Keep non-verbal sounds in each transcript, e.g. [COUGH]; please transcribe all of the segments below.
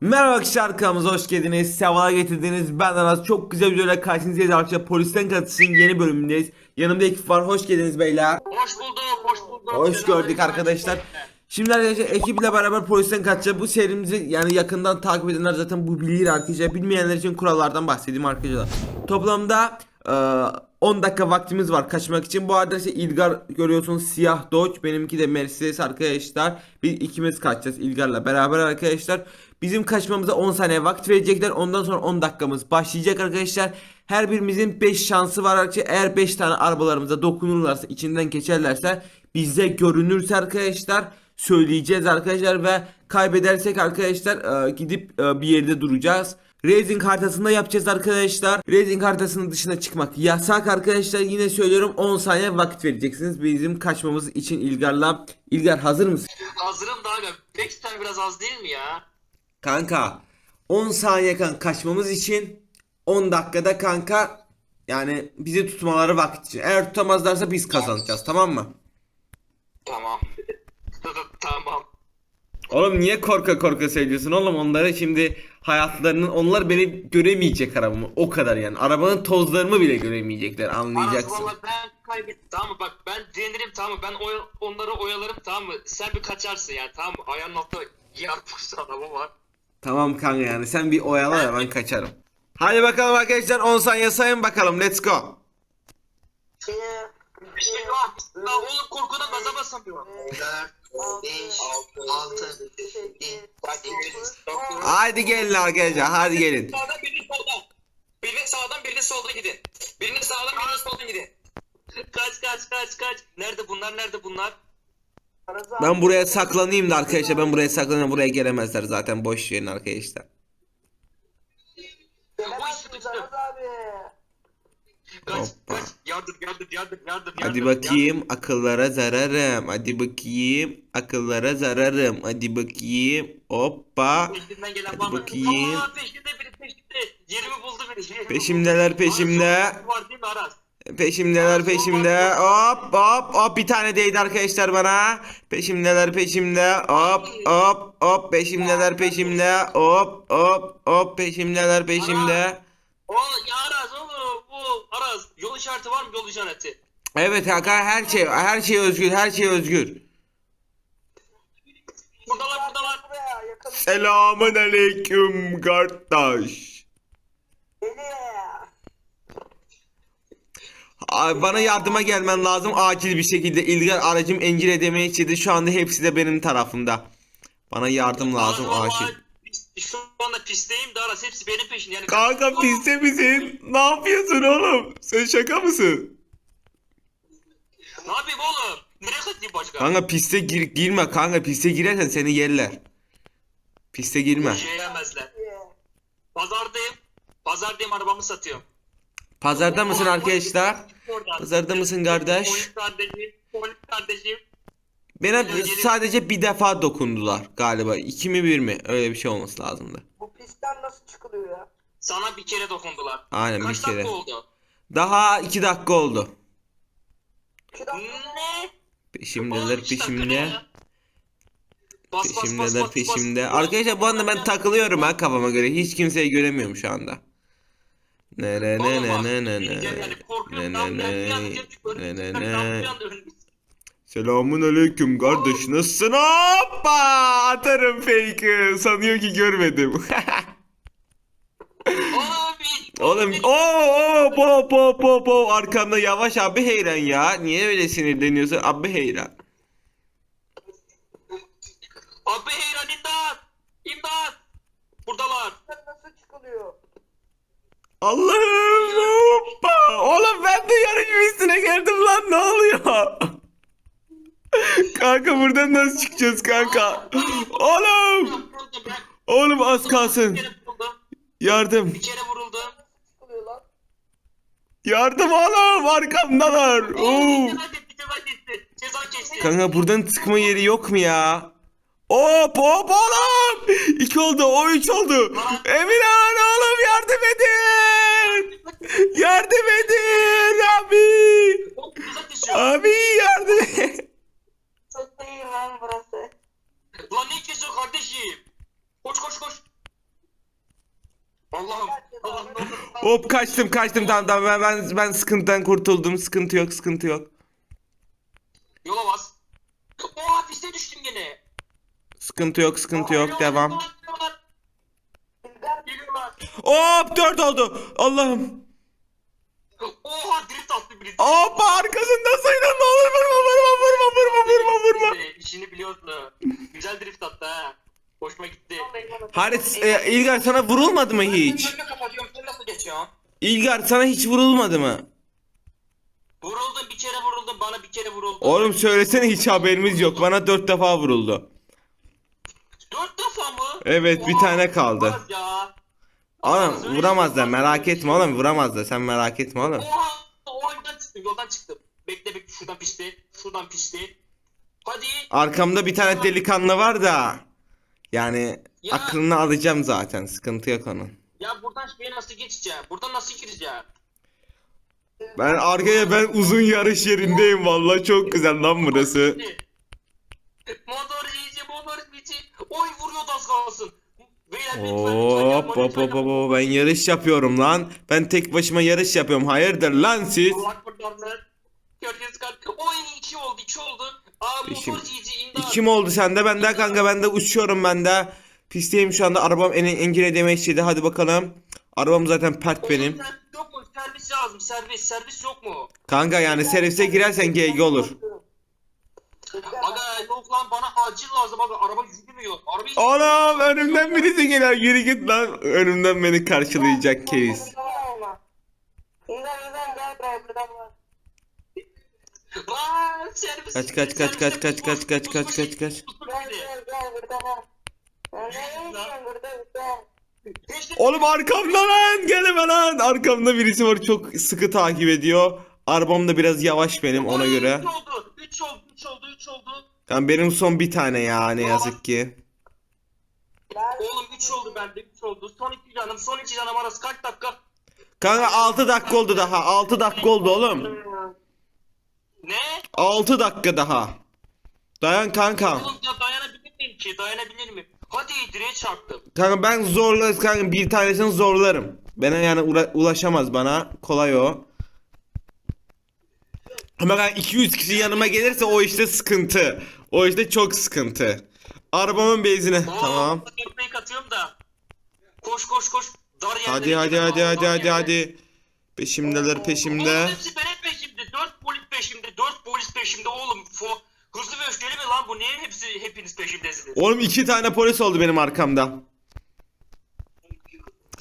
Merhaba arkadaşlar kanalımıza hoş geldiniz. Sevalar getirdiniz. Ben Aras. Çok güzel bir videoyla karşınızdayız arkadaşlar. Polisten katışın yeni bölümündeyiz. Yanımda ekip var. Hoş geldiniz beyler. Hoş bulduk, hoş bulduk. Hoş gördük arkadaşlar. Şimdi arkadaşlar ekiple beraber polisten kaçacağız. Bu serimizi yani yakından takip edenler zaten bu bilir arkadaşlar. Bilmeyenler için kurallardan bahsedeyim arkadaşlar. Toplamda 10 dakika vaktimiz var kaçmak için. Bu işte İlgar görüyorsunuz siyah Dodge. Benimki de Mercedes arkadaşlar. Biz ikimiz kaçacağız İlgar'la beraber arkadaşlar. Bizim kaçmamıza 10 saniye vakit verecekler. Ondan sonra 10 dakikamız başlayacak arkadaşlar. Her birimizin 5 şansı var arkadaşlar. Eğer 5 tane arabalarımıza dokunurlarsa, içinden geçerlerse, bize görünürse arkadaşlar söyleyeceğiz arkadaşlar ve kaybedersek arkadaşlar e, gidip e, bir yerde duracağız. Racing haritasında yapacağız arkadaşlar. Racing haritasının dışına çıkmak yasak arkadaşlar. Yine söylüyorum 10 saniye vakit vereceksiniz bizim kaçmamız için İlgar'la. İlgar hazır mısın? Hazırım da abi. 5 tane biraz az değil mi ya? Kanka 10 saniye kan kaçmamız için 10 dakikada kanka yani bizi tutmaları vakit için. Eğer tutamazlarsa biz kazanacağız tamam mı? Tamam. Oğlum niye korka korka söylüyorsun oğlum onları şimdi hayatlarının onlar beni göremeyecek arabamı o kadar yani arabanın tozlarımı bile göremeyecekler anlayacaksın. valla ben kaybettim tamam mı? Bak ben direnirim tamam mı? Ben oya- onları oyalarım tamam mı? Sen bir kaçarsın yani tamam mı? Ayağının altında yarpus adamı var. Tamam kanka yani sen bir oyala da ben kaçarım. Hadi bakalım arkadaşlar 10 saniye sayın bakalım let's go. Bir şey var. Oğlum korkudan gaza basamıyorum. 4, 5, 6, 7, 8, 9, Hadi gelin arkadaşlar hadi gelin. Sağdan birini soldan. Birini sağdan birini soldan gidin. Birini sağdan birini soldan gidin. Kaç kaç kaç kaç. Nerede bunlar nerede bunlar? Ben buraya saklanayım da arkadaşlar ben buraya saklanayım buraya gelemezler zaten boş verin arkadaşlar. Bu işi tuttum. Kaç Hoppa. kaç. Yardım yardım yardım yardım. Hadi bakayım akıllara zararım. Hadi bakayım akıllara zararım. Hadi bakayım. Hoppa. Peşinden gelen Hadi var mı? bakayım. Aa, peşinde biri peşinde. Yerimi buldu beni. yerimi Peşimdeler, buldu. peşimde. Çok Var değil mi Aras? Peşimdeler peşimde. Hop hop hop bir tane değdi arkadaşlar bana. Peşimdeler peşimde. Hop hop hop peşimdeler peşimde. Hop hop hop peşimdeler peşimde. O ya Bu Aras. Yol işareti var mı yol işareti? Evet kanka her şey her şey özgür her şey özgür. Buradalar buradalar. Selamun aleyküm kardeş. Bana yardıma gelmen lazım acil bir şekilde. İlgar aracım encir edemeye istedi. Şu anda hepsi de benim tarafımda. Bana yardım lazım acil. Şu anda pistteyim de Aras hepsi benim peşinde. Yani Kanka piste misin? Ne yapıyorsun oğlum? Sen şaka mısın? Ne yapayım oğlum? Nereye kaçayım başka? Kanka piste gir girme kanka piste girersen seni yerler. Piste girme. Şey yemezler. Pazardayım. Pazardayım arabamı satıyorum. Pazarda mısın arkadaşlar? Pazarda mısın kardeş? Polis kardeşim. Polis kardeşim. Bana sadece bir defa dokundular galiba. İki mi bir mi? Öyle bir şey olması lazımdı. Bu pistten nasıl çıkılıyor ya? Sana bir kere dokundular. Aynen Kaç bir kere. dakika oldu? Daha iki dakika oldu. İki dakika Ne? Peşimdeler dakika ne peşimde. ya? Bas, bas, bas, Peşimdeler bas, peşimde. bas. Arkadaşlar bu anda ben takılıyorum ha kafama göre. Hiç kimseyi göremiyorum şu anda. Ne ne ne ne bak, ne ne ne korkuyorum, ne ben ne bir anda ne ne ne ben bir ne anda önüm- Selamun aleyküm kardeş nasılsın? Hoppa atarım fake'ı. Sanıyor ki görmedim. [LAUGHS] Oğlum o o po po po po arkamda yavaş abi heyran ya. Niye öyle sinirleniyorsun abi heyran? Abi heyran imdat. İmdat. Buradalar. nasıl çıkılıyor? Allah'ım hoppa. Oğlum ben de yarış pistine geldim lan ne oluyor? Kanka buradan nasıl çıkacağız kanka? Oğlum. Oğlum az Bir kalsın. kere. Yardım. Bir kere lan. Yardım oğlum arkamdalar. Oo. Ceza kesti, ceza kesti. Ceza kesti. Kanka buradan çıkma yeri yok mu ya? Hop hop oğlum. İki oldu o üç oldu. Emirhan oğlum yardım edin. Yardım edin abi. Ceza kesiyor. Abi yardım edin. Çok iyi lan burası. Lan ne kesiyor kardeşim? Koş koş koş. Allah ne olur. Hop kaçtım kaçtım tamam tamam ben, ben, ben sıkıntıdan kurtuldum. Sıkıntı yok sıkıntı yok. Yola bas. Oha piste düştüm gene. Sıkıntı yok sıkıntı yok devam. İlber Geliyorlar. Hop 4 oldu. Allah'ım. Oha drift attı biri. Hop arkasındasın ne olur vurma vurma vurma vurma vurma vurma. İşini biliyordu. Güzel drift attı ha. Hoşuma gitti. Haris e, İlgar sana vurulmadı mı hiç? Önünü kapatıyorum sen nasıl geçiyorsun? İlgar sana hiç vurulmadı mı? Vuruldum bir kere vuruldum bana bir kere vuruldu. Oğlum söylesene hiç haberimiz yok. Bana 4 defa vuruldu. Dört defa mı? Evet, bir Oha, tane kaldı. olmaz Ya. Oğlum vuramazlar merak etme oğlum vuramazlar sen merak etme oğlum. Oha o yoldan çıktım yoldan çıktım. Bekle bekle şuradan pişti. Şuradan pişti. Hadi. Arkamda bir tane delikanlı var da. Yani Ya. aklını alacağım zaten sıkıntı yok onun. Ya buradan şeye nasıl geçeceğim? Buradan nasıl gireceğim? Ben arkaya ben uzun yarış yerindeyim vallahi çok güzel lan burası. Motor iyice motor iyice. Oy vuruyordu az kalsın. Beyler lütfen, lütfen Hop yapma, hop lütfen hop yapma. hop ben yarış yapıyorum lan. Ben tek başıma yarış yapıyorum. Hayırdır lan siz? Allah kurtarlar. Gördüğünüz kadar. Oy iki oldu iki oldu. Aa İki- motor iyice indi. İki mi oldu sende? Ben de kanka ben de uçuyorum ben de. Pistteyim şu anda. Arabam en engine demek yedi. Hadi bakalım. Arabam zaten pert benim. Oğlum, servis Yok mu? Servis lazım. Servis. Servis yok mu? Kanka yani servise girersen GG olur. Aga yok lan bana acil lazım aga. Araba yürümüyor. Araba hiç... Anam önümden birisi geliyor. Geri git lan. Önümden beni karşılayacak case. İlber İlber gel buraya buradan var. Lan servis. Kaç kaç kaç kaç kaç kaç kaç kaç kaç kaç. Gel gel gel? Oğlum arkamda lan. Gelme lan. Arkamda birisi var çok sıkı takip ediyor. Arabam da biraz yavaş benim ona göre. 3 oldu. 3 oldu. 3 oldu. 3 oldu. Yani benim son bir tane ya ne yazık ki. Oğlum 3 oldu bende. 3 oldu. Son 2 canım. Son 2 canım arası kaç dakika? Kanka 6 dakika oldu daha. 6 dakika oldu oğlum. Ne? 6 dakika daha. Dayan kanka. Oğlum ya dayanabilir miyim ki? Dayanabilir miyim? Hadi direğe çarptım. Kanka ben zorla kanka bir tanesini zorlarım. Bana yani ulaşamaz bana. Kolay o. Ama kanka 200 kişi yanıma gelirse o işte sıkıntı. O işte çok sıkıntı. Arabamın benzine. Oo, Tamam. Ekmeği katıyorum da. Koş koş koş. Dar yerlere Hadi hadi gidelim hadi abi, hadi dar hadi yerlere. hadi. Peşimdeler Oğlum peşimde. hepsi benim peşimde. Dört polis peşimde. Dört polis peşimde oğlum. Fo Hızlı ve öfkeli mi lan bu? Niye hepsi hepiniz peşimdesiniz? Oğlum iki tane polis oldu benim arkamda.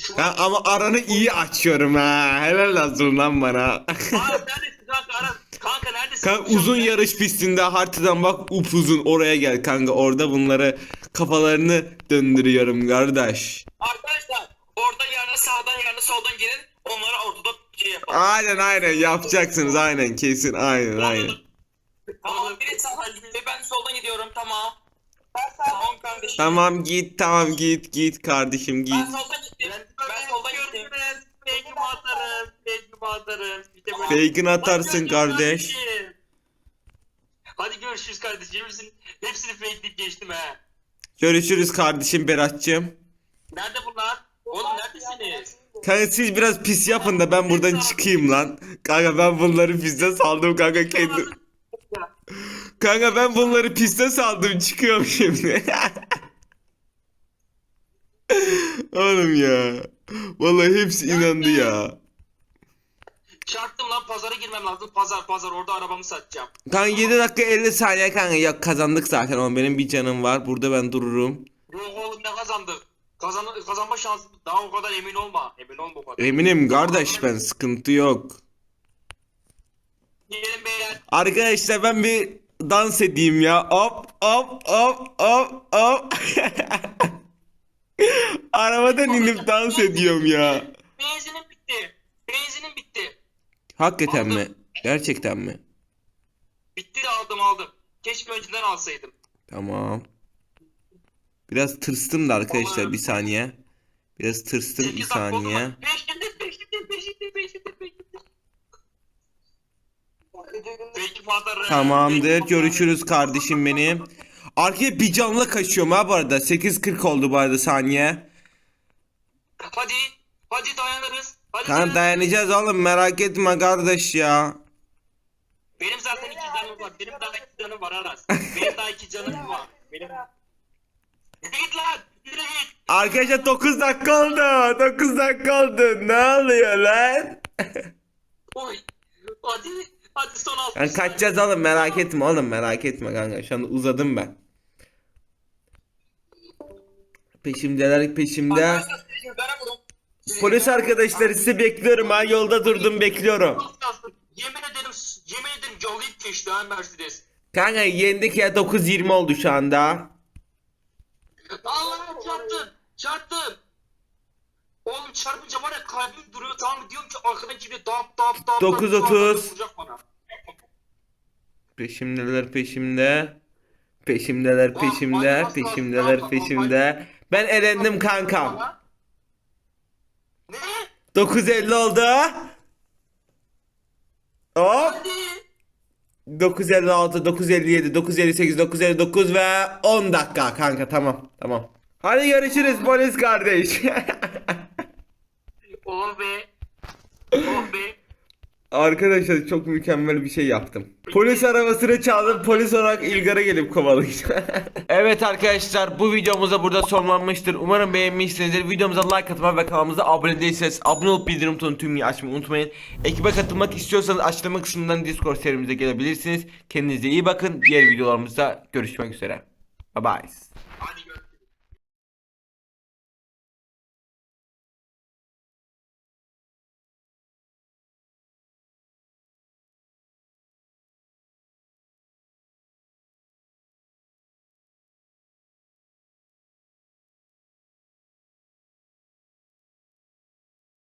Şu Ha, ama aranı iyi açıyorum ha. Helal olsun lan bana. Aa, neredesin kanka? Ara. Kanka neredesin? Kanka uzun yarış pistinde haritadan bak upuzun oraya gel kanka orada bunları kafalarını döndürüyorum kardeş. Arkadaşlar orada yarın sağdan yarın soldan girin. Onları ortada şey yapalım. Aynen aynen yapacaksınız aynen kesin aynen aynen. Tamam biri sağdan gidiyor. Ben soldan gidiyorum. Tamam. Ben Tamam kardeşim. Tamam git tamam git git kardeşim git. Ben soldan gittim. Ben, soldan gittim. Fake'imi atarım. Fake'imi atarım. İşte böyle. Fake'ini atarsın kardeş. kardeşim. Hadi görüşürüz kardeşim. Hepsini, hepsini fakeleyip geçtim he. Görüşürüz kardeşim Berat'cığım. Nerede bunlar? Oğlum neredesiniz? Kanka siz biraz pis yapın da ben buradan çıkayım lan. Kanka ben bunları piste saldım kanka kendim. Kanka ben bunları piste saldım çıkıyorum şimdi. [LAUGHS] Oğlum ya. Vallahi hepsi inandı ya. Çarptım lan pazara girmem lazım. Pazar pazar orada arabamı satacağım. Kanka 7 dakika 50 saniye kanka ya kazandık zaten ama benim bir canım var. Burada ben dururum. Yok oğlum ne kazandık? Kazan kazanma şansı daha o kadar emin olma. Emin olma o kadar. Eminim kardeş ben sıkıntı yok. Beyler. Arkadaşlar ben bir dans edeyim ya. Hop hop hop hop hop. [LAUGHS] Arabadan inip dans ediyorum ya. Benzinim bitti. Benzinim bitti. Hakikaten mi? Gerçekten mi? Bitti de aldım aldım. Keşke önceden alsaydım. Tamam. Biraz tırstım da arkadaşlar bir saniye. Biraz tırstım bir saniye. Tamamdır. Görüşürüz kardeşim benim. Arkaya bir canlı kaçıyorum ha bu arada. 8.40 oldu bu arada saniye. Hadi. Hadi dayanırız. Hadi Kan dayanırız. dayanacağız oğlum merak etme kardeş ya. Benim zaten iki canım var. Benim daha iki canım var Aras. Benim daha iki canım var. Benim... Yürü git lan. Yürü git. Arkadaşlar 9 dakika oldu. 9 dakika oldu. Ne oluyor lan? Oy. Hadi. Hadi son altı. Yani kaçacağız oğlum merak etme oğlum merak etme kanka. Şu anda uzadım ben. Peşimdeler peşimde. Polis arkadaşlar sizi bekliyorum ha yolda durdum bekliyorum. Yemin ederim, yemin ederim yollayıp geçti ha Mercedes. Kanka yendik ya 9.20 oldu şu anda. Allah'ım çarptım, çarptım. Oğlum çarpınca var ya kalbim duruyor tamam mı? Diyorum ki arkadaki bir dap dap dap. 9.30. Vuracak bana. Peşimdeler peşimde. Peşimdeler peşimde. Peşimdeler peşimde. Ben elendim kankam. Ne? 9.50 oldu. Hop. Hadi. 956, 957, 958, 959 ve 10 dakika kanka tamam tamam. Hadi görüşürüz polis kardeş. [LAUGHS] Oh be. Oh be. Arkadaşlar çok mükemmel bir şey yaptım. Polis arabasını çaldım polis olarak İlgar'a gelip kovalayacağım. [LAUGHS] evet arkadaşlar bu videomuz da burada sonlanmıştır. Umarım beğenmişsinizdir. Videomuza like atmayı ve kanalımıza abone değilseniz abone olup bildirim tonu tüm açmayı unutmayın. Ekibe katılmak istiyorsanız açıklama kısmından Discord serimize gelebilirsiniz. Kendinize iyi bakın. Diğer videolarımızda görüşmek üzere. Bye bye.